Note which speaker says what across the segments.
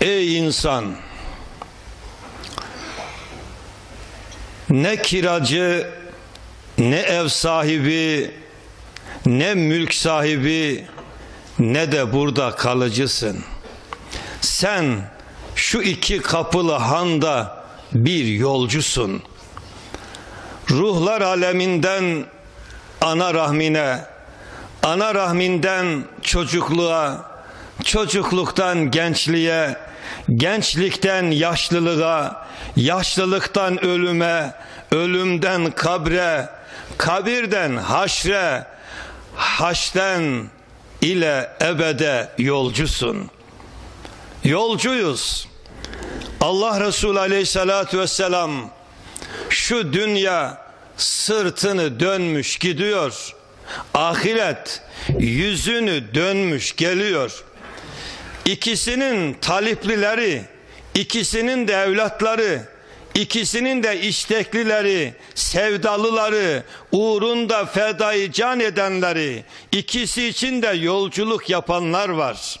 Speaker 1: Ey insan! Ne kiracı, ne ev sahibi, ne mülk sahibi, ne de burada kalıcısın. Sen şu iki kapılı handa bir yolcusun. Ruhlar aleminden ana rahmine, ana rahminden çocukluğa, çocukluktan gençliğe, gençlikten yaşlılığa, yaşlılıktan ölüme, ölümden kabre, kabirden haşre, haşten ile ebede yolcusun. Yolcuyuz. Allah Resulü aleyhissalatü vesselam şu dünya sırtını dönmüş gidiyor. Ahiret yüzünü dönmüş geliyor. İkisinin taliplileri, ikisinin de evlatları, ikisinin de isteklileri, sevdalıları, uğrunda fedayı can edenleri, ikisi için de yolculuk yapanlar var.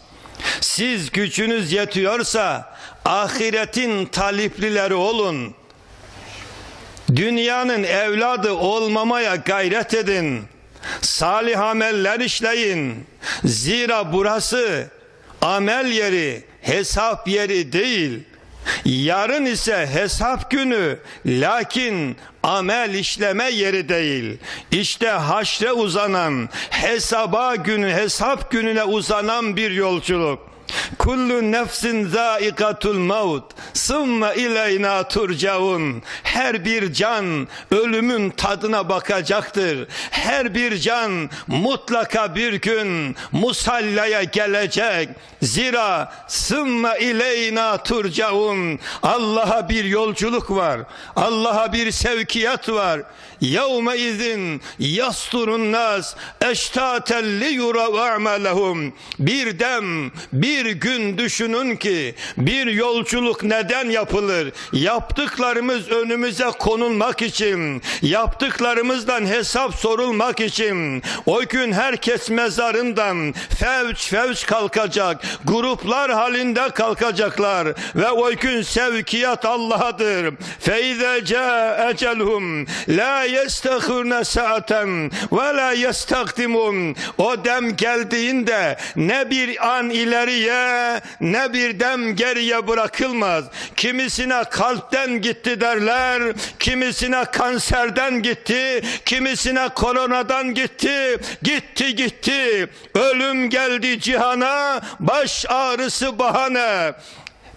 Speaker 1: Siz gücünüz yetiyorsa ahiretin taliplileri olun. Dünyanın evladı olmamaya gayret edin. Salih ameller işleyin. Zira burası amel yeri, hesap yeri değil. Yarın ise hesap günü lakin amel işleme yeri değil. İşte haşre uzanan, hesaba günü, hesap gününe uzanan bir yolculuk. Kullu nefsin zaikatul maut Sımme ileyna turcaun Her bir can ölümün tadına bakacaktır. Her bir can mutlaka bir gün musallaya gelecek. Zira sımme ileyna turcaun Allah'a bir yolculuk var. Allah'a bir sevkiyat var. Yevme izin yasturun nas eştaten li yura Bir dem, bir gün düşünün ki bir yolculuk neden yapılır? Yaptıklarımız önümüze konulmak için, yaptıklarımızdan hesap sorulmak için. O gün herkes mezarından fevç fevç kalkacak, gruplar halinde kalkacaklar ve o gün sevkiyat Allah'adır. Feize ca ecelhum la yestahirne saaten ve la yestakdimun. O dem geldiğinde ne bir an ileriye ne bir dem geriye bırakılmaz. Kimisine kalpten gitti derler, kimisine kanserden gitti, kimisine koronadan gitti, gitti gitti. Ölüm geldi cihana, baş ağrısı bahane.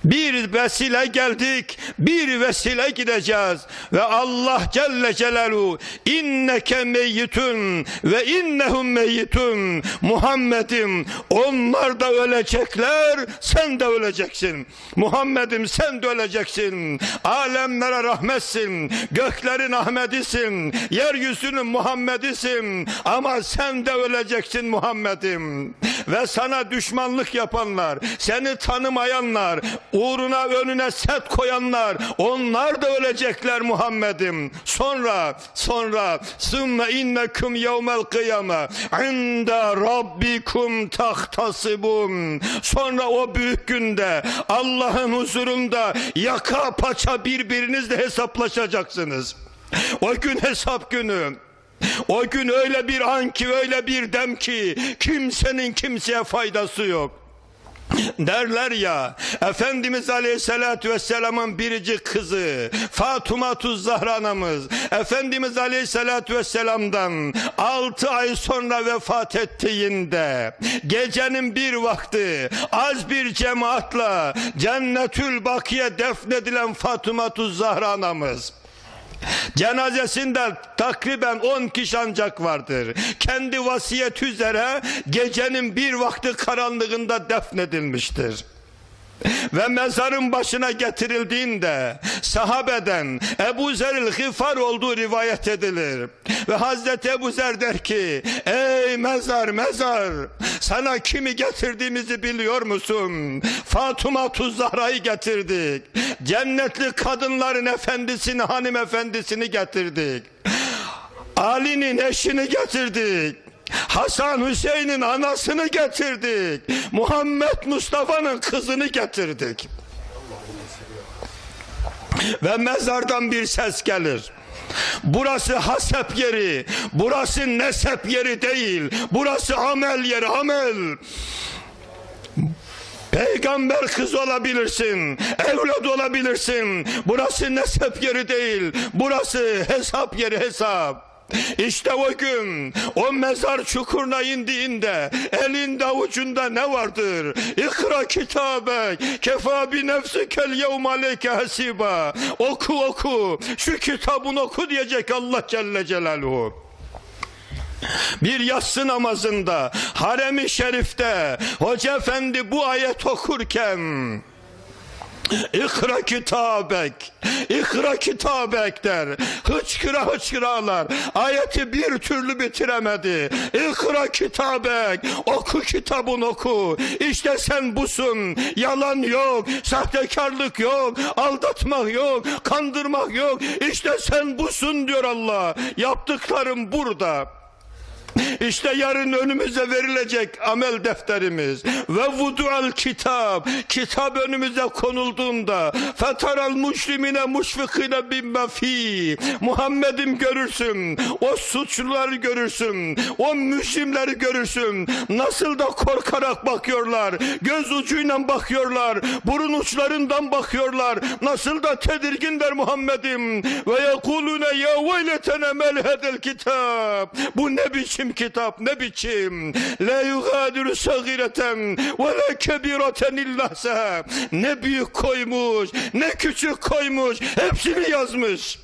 Speaker 1: Bir vesile geldik, bir vesile gideceğiz. Ve Allah Celle Celaluhu inneke meyyitun ve innehum meyyitun. Muhammed'im onlar da ölecekler, sen de öleceksin. Muhammed'im sen de öleceksin. Alemlere rahmetsin, göklerin Ahmedisin, yeryüzünün Muhammedisin. Ama sen de öleceksin Muhammed'im. Ve sana düşmanlık yapanlar, seni tanımayanlar, uğruna önüne set koyanlar onlar da ölecekler Muhammed'im. Sonra sonra sümme innekum yevmel kıyame inde rabbikum tahtasibun. Sonra o büyük günde Allah'ın huzurunda yaka paça birbirinizle hesaplaşacaksınız. O gün hesap günü. O gün öyle bir an ki öyle bir dem ki kimsenin kimseye faydası yok. Derler ya Efendimiz Aleyhisselatü Vesselam'ın biricik kızı Fatıma Tuz Zahra anamız Efendimiz Aleyhisselatü Vesselam'dan 6 ay sonra vefat ettiğinde gecenin bir vakti az bir cemaatla Cennetül Bakiye defnedilen Fatıma Tuz Zahra anamız Cenazesinde takriben 10 kişi ancak vardır. Kendi vasiyet üzere gecenin bir vakti karanlığında defnedilmiştir ve mezarın başına getirildiğinde sahabeden Ebu Zer'il Gıfar olduğu rivayet edilir. Ve Hazreti Ebu Zer der ki ey mezar mezar sana kimi getirdiğimizi biliyor musun? Fatıma Tuzzahra'yı getirdik. Cennetli kadınların efendisini hanımefendisini getirdik. Ali'nin eşini getirdik. Hasan Hüseyin'in anasını getirdik. Muhammed Mustafa'nın kızını getirdik. Ve mezardan bir ses gelir. Burası hasep yeri, burası nesep yeri değil, burası amel yeri, amel. Peygamber kız olabilirsin, evlat olabilirsin. Burası nesep yeri değil, burası hesap yeri hesap. İşte o gün o mezar çukuruna indiğinde elinde avucunda ne vardır? İkra kitabek kefa bi nefsikel yevm aleyke hasiba. Oku oku şu kitabın oku diyecek Allah Celle Celaluhu. Bir yatsı namazında harem-i şerifte hoca efendi bu ayet okurken İkra kitabek, ikra kitabek der. Hıçkıra hıçkıra ağlar. Ayeti bir türlü bitiremedi. İkra kitabek, oku kitabın oku. İşte sen busun. Yalan yok, sahtekarlık yok, aldatmak yok, kandırmak yok. İşte sen busun diyor Allah. Yaptıklarım burada. İşte yarın önümüze verilecek amel defterimiz ve vudu'al kitap kitap önümüze konulduğunda fetaral muslimine muşfikine bimme fi Muhammed'im görürsün o suçluları görürsün o müslimleri görürsün. Nasıl da korkarak bakıyorlar göz ucuyla bakıyorlar burun uçlarından bakıyorlar. Nasıl da tedirginler Muhammed'im. Ve yekulune ya veyletene melhedel kitap bu ne biçim kitap ne biçim la yugadiru sagireten ve la kebireten illahsa ne büyük koymuş ne küçük koymuş hepsini yazmış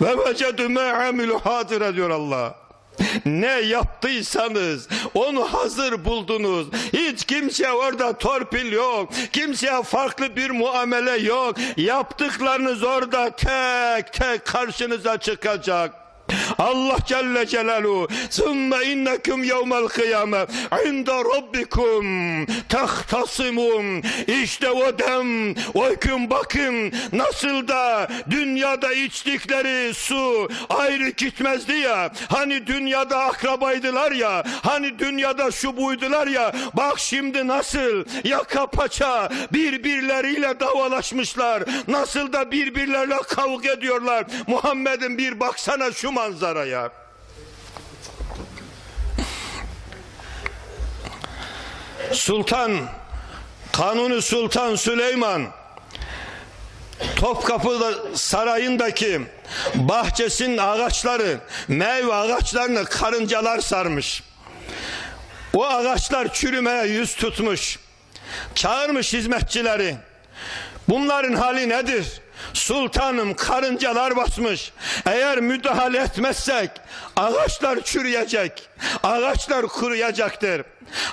Speaker 1: ve vecedü me amilu hadire diyor Allah ne yaptıysanız onu hazır buldunuz. Hiç kimse orada torpil yok. Kimseye farklı bir muamele yok. Yaptıklarınız orada tek tek karşınıza çıkacak. Allah Celle Celaluhu Sümme innekum yevmel kıyame inde rabbikum tahtasimun. İşte o dem o bakın nasıl da dünyada içtikleri su ayrı gitmezdi ya. Hani dünyada akrabaydılar ya hani dünyada şu buydular ya. Bak şimdi nasıl yaka paça birbirleriyle davalaşmışlar. Nasıl da birbirlerine kavga ediyorlar. Muhammed'in bir baksana şu manzaraya. Sultan Kanuni Sultan Süleyman Topkapı Sarayı'ndaki bahçesinin ağaçları, meyve ağaçlarını karıncalar sarmış. O ağaçlar çürümeye yüz tutmuş. Çağırmış hizmetçileri. Bunların hali nedir? Sultanım karıncalar basmış. Eğer müdahale etmezsek ağaçlar çürüyecek. Ağaçlar kuruyacaktır.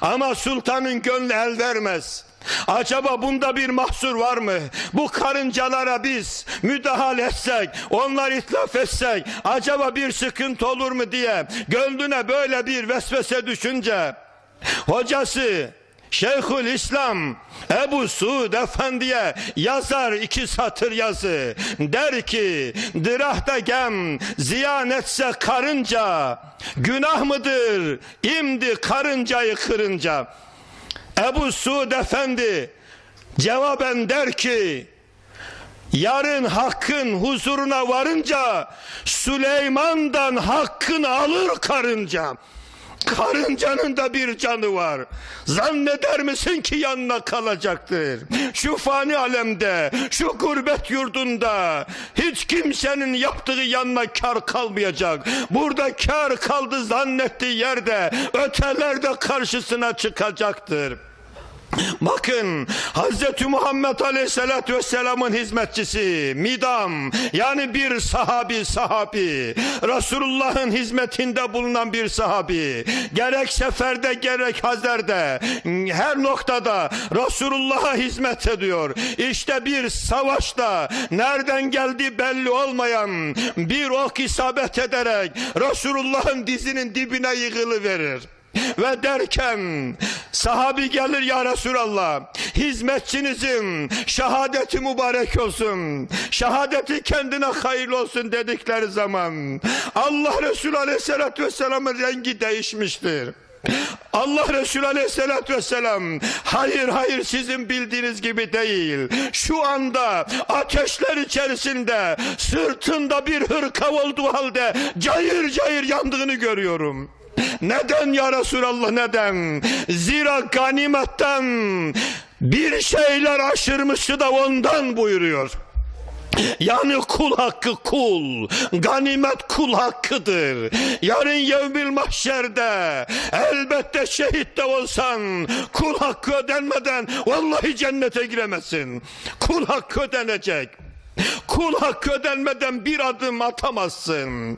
Speaker 1: Ama sultanın gönlü el vermez. Acaba bunda bir mahsur var mı? Bu karıncalara biz müdahale etsek, onlar itlaf etsek acaba bir sıkıntı olur mu diye gönlüne böyle bir vesvese düşünce hocası Şeyhül İslam Ebu Suud Efendi'ye yazar iki satır yazı. Der ki dirahta gem ziyan etse karınca günah mıdır imdi karıncayı kırınca. Ebu Suud Efendi cevaben der ki yarın hakkın huzuruna varınca Süleyman'dan hakkını alır karınca. Karıncanın da bir canı var. Zanneder misin ki yanına kalacaktır? Şu fani alemde, şu gurbet yurdunda hiç kimsenin yaptığı yanına kar kalmayacak. Burada kar kaldı zannettiği yerde ötelerde karşısına çıkacaktır. Bakın Hz. Muhammed Aleyhisselatü Vesselam'ın hizmetçisi Midam yani bir sahabi sahabi Resulullah'ın hizmetinde bulunan bir sahabi gerek seferde gerek hazerde her noktada Resulullah'a hizmet ediyor. İşte bir savaşta nereden geldiği belli olmayan bir ok isabet ederek Resulullah'ın dizinin dibine yığılı verir. Ve derken sahabi gelir ya Resulallah hizmetçinizin şehadeti mübarek olsun. Şehadeti kendine hayırlı olsun dedikleri zaman Allah Resulü Aleyhisselatü Vesselam'ın rengi değişmiştir. Allah Resulü Aleyhisselatü Vesselam hayır hayır sizin bildiğiniz gibi değil. Şu anda ateşler içerisinde sırtında bir hırka olduğu halde cayır cayır yandığını görüyorum. Neden ya Resulallah neden? Zira ganimetten bir şeyler aşırmıştı da ondan buyuruyor. Yani kul hakkı kul, ganimet kul hakkıdır. Yarın yevmil mahşerde elbette şehit de olsan kul hakkı ödenmeden vallahi cennete giremezsin. Kul hakkı ödenecek. Kul hakkı ödenmeden bir adım atamazsın.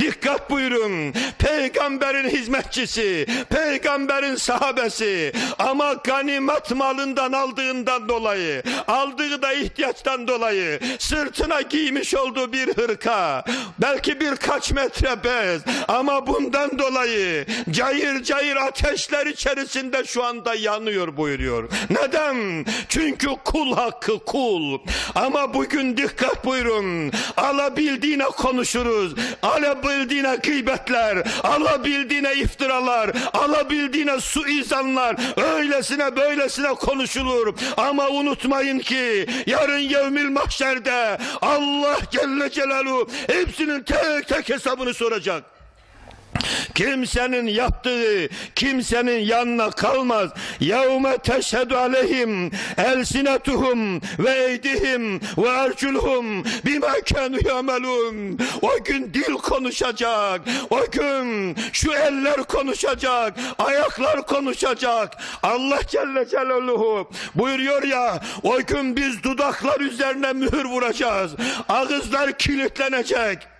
Speaker 1: Dikkat buyurun. Peygamberin hizmetçisi, peygamberin sahabesi ama ganimet malından aldığından dolayı, aldığı da ihtiyaçtan dolayı sırtına giymiş olduğu bir hırka, belki birkaç metre bez ama bundan dolayı cayır cayır ateşler içerisinde şu anda yanıyor buyuruyor. Neden? Çünkü kul hakkı kul. Ama bugün dikkat buyurun. Alabildiğine konuşuruz. Alabildiğine gıybetler, alabildiğine iftiralar, alabildiğine suizanlar, öylesine böylesine konuşulur. Ama unutmayın ki yarın yevmil mahşerde Allah Celle Celaluhu hepsinin tek tek hesabını soracak. Kimsenin yaptığı kimsenin yanına kalmaz. Yevme teşhedü aleyhim elsinetuhum ve eydihim ve erculuhum bima kanu yamelun. O gün dil konuşacak. O gün şu eller konuşacak. Ayaklar konuşacak. Allah Celle Celaluhu buyuruyor ya o gün biz dudaklar üzerine mühür vuracağız. Ağızlar kilitlenecek.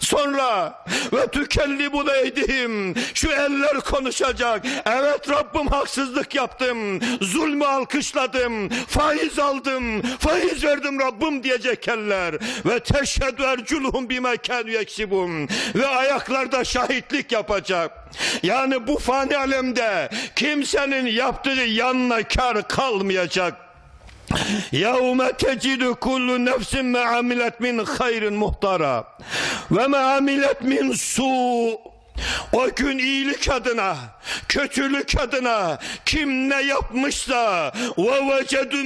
Speaker 1: Sonra ve tükellibu eydihim şu eller konuşacak. Evet Rabbim haksızlık yaptım. Zulmü alkışladım. Faiz aldım. Faiz verdim Rabbim diyecek eller. Ve teşhedü erculuhum bime kânu yeksibun. Ve ayaklarda şahitlik yapacak. Yani bu fani alemde kimsenin yaptığı yanına kar kalmayacak. يَوْمَ تَجِدُ كُلُّ نَفْسٍ مَا عَمِلَتْ مِنْ خَيْرٍ مُحْتَرًا وَمَا عَمِلَتْ مِنْ سُوءٍ o gün iyilik adına, kötülük adına kim ne yapmışsa ve vecedu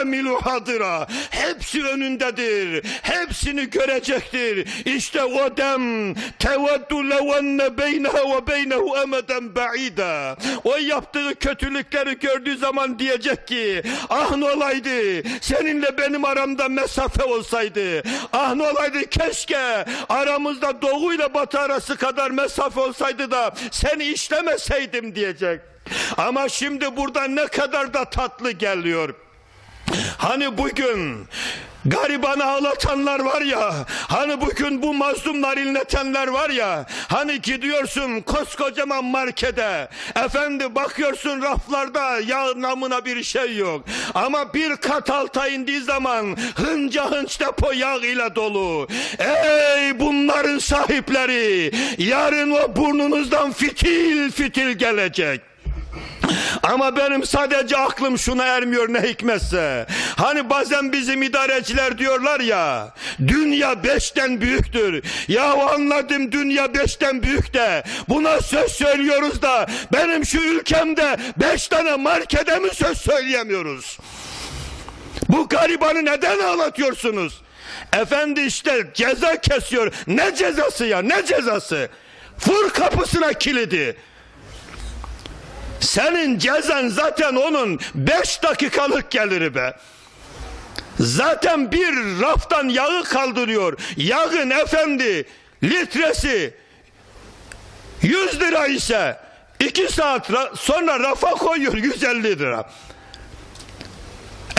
Speaker 1: amilu hadira hepsi önündedir. Hepsini görecektir. İşte o dem teveddu levenne beyneha ve beynehu emeden ba'ida. O yaptığı kötülükleri gördüğü zaman diyecek ki ah ne olaydı seninle benim aramda mesafe olsaydı. Ah ne olaydı keşke aramızda doğu ile batı arası kadar mesafe olsaydı da seni işlemeseydim diyecek. Ama şimdi burada ne kadar da tatlı geliyor. Hani bugün Garibanı ağlatanlar var ya, hani bugün bu mazlumlar inletenler var ya, hani gidiyorsun koskocaman markete, efendi bakıyorsun raflarda yağ namına bir şey yok. Ama bir kat alta indiği zaman hınca hınç depo yağ ile dolu. Ey bunların sahipleri, yarın o burnunuzdan fitil fitil gelecek. Ama benim sadece aklım şuna ermiyor ne hikmetse. Hani bazen bizim idareciler diyorlar ya, dünya beşten büyüktür. Ya anladım dünya beşten büyük de, buna söz söylüyoruz da, benim şu ülkemde beş tane markete mi söz söyleyemiyoruz? Bu garibanı neden ağlatıyorsunuz? Efendi işte ceza kesiyor. Ne cezası ya ne cezası? Vur kapısına kilidi. Senin cezan zaten onun beş dakikalık geliri be. Zaten bir raftan yağı kaldırıyor. Yağın efendi litresi 100 lira ise iki saat sonra rafa koyuyor 150 lira.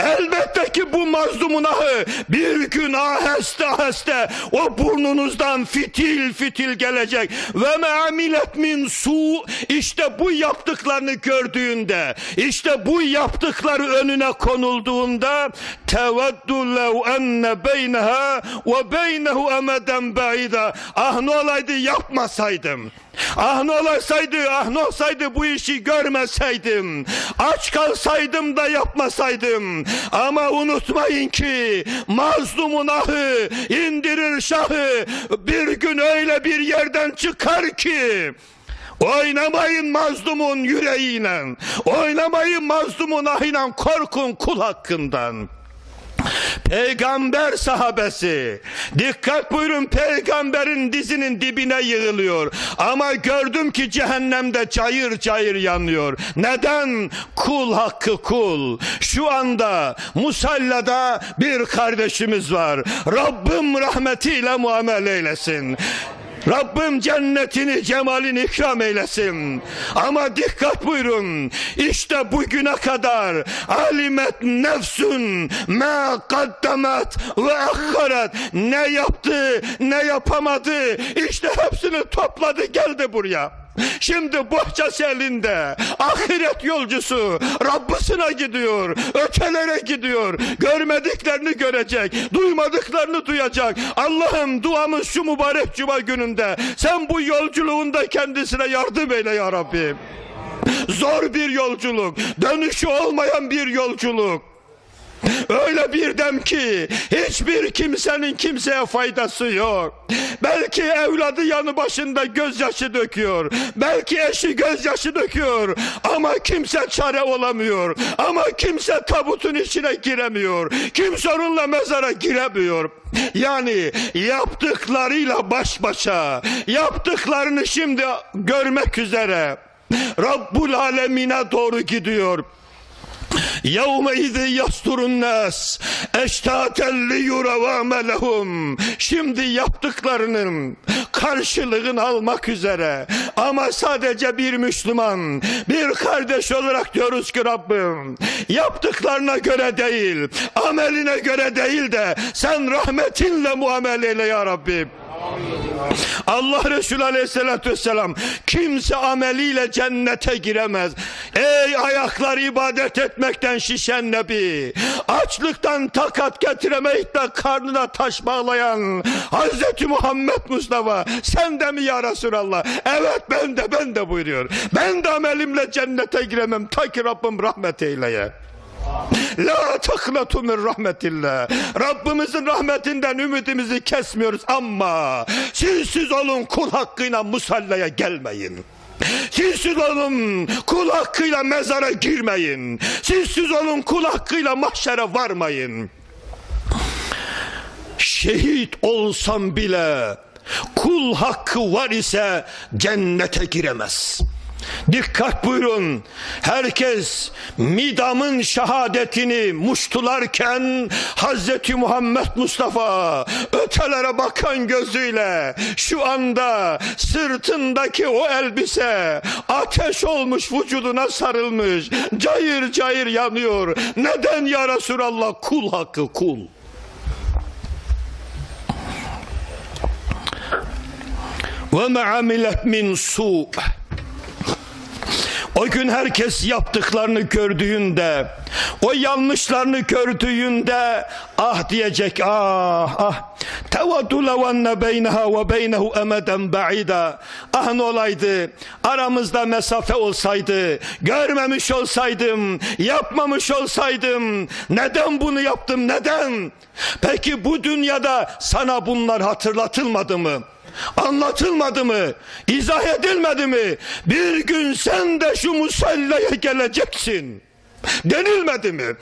Speaker 1: Elbette ki bu mazlumun ahı bir gün aheste aheste o burnunuzdan fitil fitil gelecek. Ve me amilet min su işte bu yaptıklarını gördüğünde işte bu yaptıkları önüne konulduğunda teveddu lev enne beyneha ve beynehu emeden ba'ida. Ah ne olaydı? Yapmasaydım Ah ne olasaydı, ah ne olsaydı bu işi görmeseydim. Aç kalsaydım da yapmasaydım. Ama unutmayın ki mazlumun ahı indirir şahı. Bir gün öyle bir yerden çıkar ki Oynamayın mazlumun yüreğiyle. Oynamayın mazlumun ahıyla korkun kul hakkından. Peygamber sahabesi. Dikkat buyurun peygamberin dizinin dibine yığılıyor. Ama gördüm ki cehennemde cayır cayır yanıyor. Neden? Kul hakkı kul. Şu anda musallada bir kardeşimiz var. Rabbim rahmetiyle muamele eylesin Rabbim cennetini cemalini ikram eylesin. Ama dikkat buyurun. İşte bugüne kadar alimet nefsün ma kaddemet ve akharet ne yaptı ne yapamadı işte hepsini topladı geldi buraya. Şimdi bohçası elinde. Ahiret yolcusu Rabbisine gidiyor ötelere gidiyor. Görmediklerini görecek duymadıklarını duyacak. Allah'ım duamız şu mübarek cuma gününde. Sen bu yolculuğunda kendisine yardım eyle ya Rabbi zor bir yolculuk dönüşü olmayan bir yolculuk Öyle bir dem ki hiçbir kimsenin kimseye faydası yok. Belki evladı yanı başında gözyaşı döküyor. Belki eşi gözyaşı döküyor. Ama kimse çare olamıyor. Ama kimse tabutun içine giremiyor. Kimse onunla mezara giremiyor. Yani yaptıklarıyla baş başa. Yaptıklarını şimdi görmek üzere. Rabbul Alemine doğru gidiyor. Yevme izi yasturun nas eştaten li lehum. Şimdi yaptıklarının karşılığını almak üzere ama sadece bir Müslüman, bir kardeş olarak diyoruz ki Rabbim yaptıklarına göre değil, ameline göre değil de sen rahmetinle muamele eyle ya Rabbim. Allah Resulü Aleyhisselatü Vesselam kimse ameliyle cennete giremez. Ey ayaklar ibadet etmekten şişen Nebi. Açlıktan takat getiremeyip de karnına taş bağlayan Hazreti Muhammed Mustafa sen de mi ya Resulallah? Evet ben de ben de buyuruyor. Ben de amelimle cennete giremem ta ki Rabbim rahmet eyleye. La taknatu min rahmetillah. Rabbimizin rahmetinden ümidimizi kesmiyoruz ama siz siz olun kul hakkıyla musallaya gelmeyin. Siz siz olun kul hakkıyla mezara girmeyin. Siz siz olun kul hakkıyla mahşere varmayın. Şehit olsam bile kul hakkı var ise cennete giremez. Dikkat buyurun. Herkes Midam'ın şehadetini muştularken Hazreti Muhammed Mustafa ötelere bakan gözüyle şu anda sırtındaki o elbise ateş olmuş vücuduna sarılmış. Cayır cayır yanıyor. Neden ya Resulallah? Kul hakkı kul. Ve me amilet min su' O gün herkes yaptıklarını gördüğünde, o yanlışlarını gördüğünde ah diyecek ah ah. Tevaddu levenne beyneha ve beynehu emeden ba'ida. Ah ne olaydı? Aramızda mesafe olsaydı görmemiş olsaydım yapmamış olsaydım neden bunu yaptım neden? Peki bu dünyada sana bunlar hatırlatılmadı mı Anlatılmadı mı? İzah edilmedi mi? Bir gün sen de şu musallaya geleceksin. Denilmedi mi?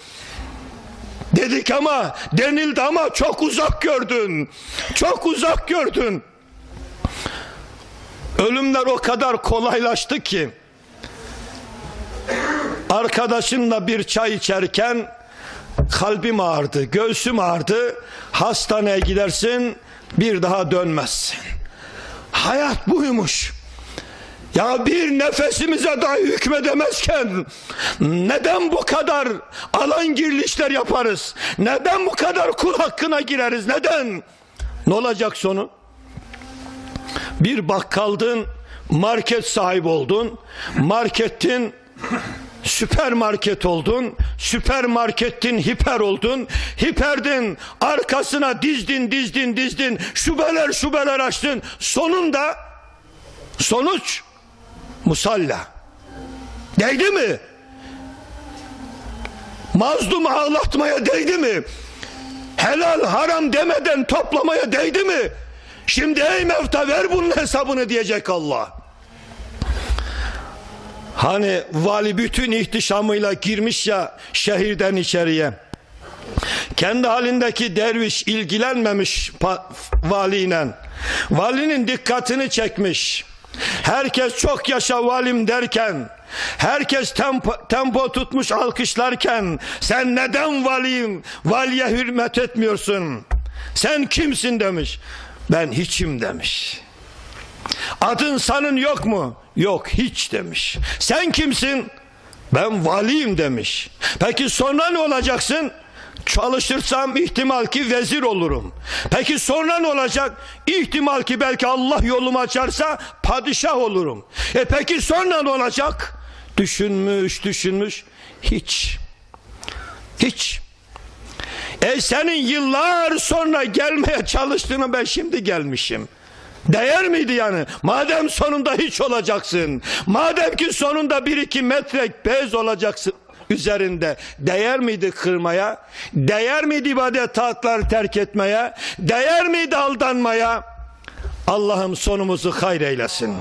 Speaker 1: Dedik ama denildi ama çok uzak gördün. Çok uzak gördün. Ölümler o kadar kolaylaştı ki arkadaşınla bir çay içerken kalbim ağrıdı, göğsüm ağrıdı. Hastaneye gidersin, bir daha dönmezsin. Hayat buymuş. Ya bir nefesimize dahi hükmedemezken neden bu kadar alan girilişler yaparız? Neden bu kadar kul hakkına gireriz? Neden? Ne olacak sonu? Bir bakkaldın, market sahibi oldun, marketin süpermarket oldun, süpermarketin hiper oldun, hiperdin arkasına dizdin dizdin dizdin, şubeler şubeler açtın, sonunda Sonuç musalla. Değdi mi? Mazlumu ağlatmaya değdi mi? Helal haram demeden toplamaya değdi mi? Şimdi ey mevta ver bunun hesabını diyecek Allah. Hani vali bütün ihtişamıyla girmiş ya şehirden içeriye. Kendi halindeki derviş ilgilenmemiş valiyle. Valinin dikkatini çekmiş. Herkes çok yaşa valim derken, herkes tempo, tempo tutmuş alkışlarken, sen neden valiyim, valiye hürmet etmiyorsun? Sen kimsin demiş. Ben hiçim demiş. Adın sanın yok mu? Yok hiç demiş. Sen kimsin? Ben valiyim demiş. Peki sonra ne olacaksın? Çalışırsam ihtimal ki vezir olurum. Peki sonra ne olacak? İhtimal ki belki Allah yolumu açarsa padişah olurum. E peki sonra ne olacak? Düşünmüş düşünmüş hiç. Hiç. E senin yıllar sonra gelmeye çalıştığını ben şimdi gelmişim. Değer miydi yani? Madem sonunda hiç olacaksın. Madem ki sonunda bir iki metre bez olacaksın üzerinde. Değer miydi kırmaya? Değer miydi ibadet taatları terk etmeye? Değer miydi aldanmaya? Allah'ım sonumuzu hayır eylesin.